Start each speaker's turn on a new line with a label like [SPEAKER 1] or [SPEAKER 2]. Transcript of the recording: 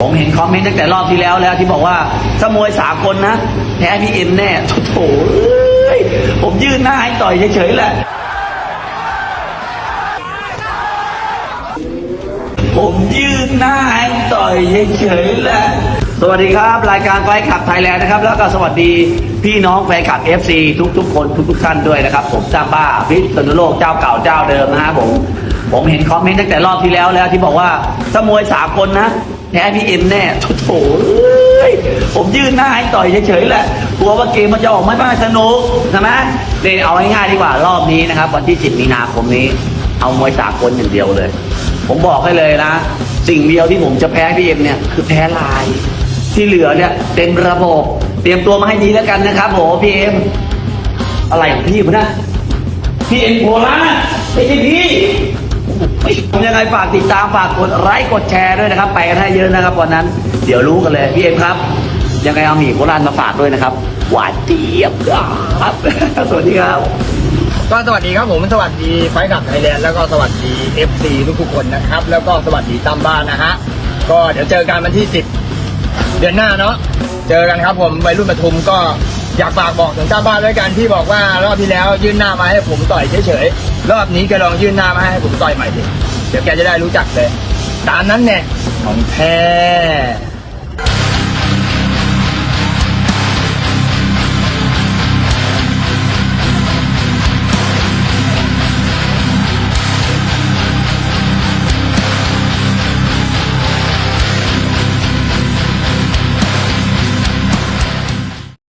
[SPEAKER 1] ผมเห็นคอมเมนต์ตั้งแต่รอบที่แล้วแล้วที่บอกว่าถ้ามวยสามคนนะแพ้พี่เอ็มแน่โถโถเอ้ยผมยื่นหน้าให้ต่อยเฉยๆแหละ ผมยื่นหน้าให้ต่อยเฉยๆแหละ สวัสดีครับ รายการไฟขับไทยแลนด์นะครับ แล้วก็สวัสดีพี่น้องแฟนคลับ FC ทุกๆ คนทุกๆท่านด้วยนะครับ ผมจ้าบ้าพิษณุโลกเจ้าเก่าเจ้าเดิมนะฮะผม ผมเห็นคอมเมนต์ตั้งแต่รอบที่แล้วแล้วที่บอกว่าถ้ามวยสามคนะ นะแพ้พี่เอ็มแน่โถโถเอ้ยผมยื่นหน้าให้ต่อยเฉยๆแหละกลัวว่าเกมมันจะออกไม่ค่อยสนุกใช่ไหมเนี่ยเอาง่ายๆดีกว่ารอบนี้นะครับ วันที่ 10 มีนาคมนี้ เอามวยสากลอย่างเดียวเลย ผมบอกให้เลยนะ สิ่งเดียวที่ผมจะแพ้พี่เอ็มเนี่ยคือแพ้ลาย ที่เหลือเนี่ยเต็มระบบเตรียมตัวมาให้ดีแล้วกันนะครับโหพี่เอ็มอะไรของพี่ผมนะพี่เอ็มโคราชไม่ใช่พี่ ยังไงฝากติดตามฝากกดไลค์กดแชร์ด้วยนะครับ ไปกันให้เยอะนะครับวันนั้น เดี๋ยวรู้กันเลยพี่เอ็มครับ ยังไงเอาหมี่โคราชมาฝากด้วยนะครับหวานเจี๊ยบครับสวัสดีครับ
[SPEAKER 2] ก็สวัสดีครับผมสวัสดีไฟขับไทยแลนด์แล้วก็สวัสดี FC ทุกๆคนนะครับ แล้วก็สวัสดีตามบ้านนะฮะก็เดี๋ยวเจอกันวันที่ 10 เดือนหน้าเนาะเจอกันครับผมวัยรุ่นปทุมก็อยากฝากบอกถึงตามบ้านด้วยกันที่บอกว่ารอบที่แล้วยื่นหน้ามาให้ผมต่อยเฉยๆรอบนี้แกลองยื่นหน้ามาให้ผมต่อยใหม่ดิ เดี๋ยวแกจะได้รู้จักเลย ตามนั้นเนี่ยของแท้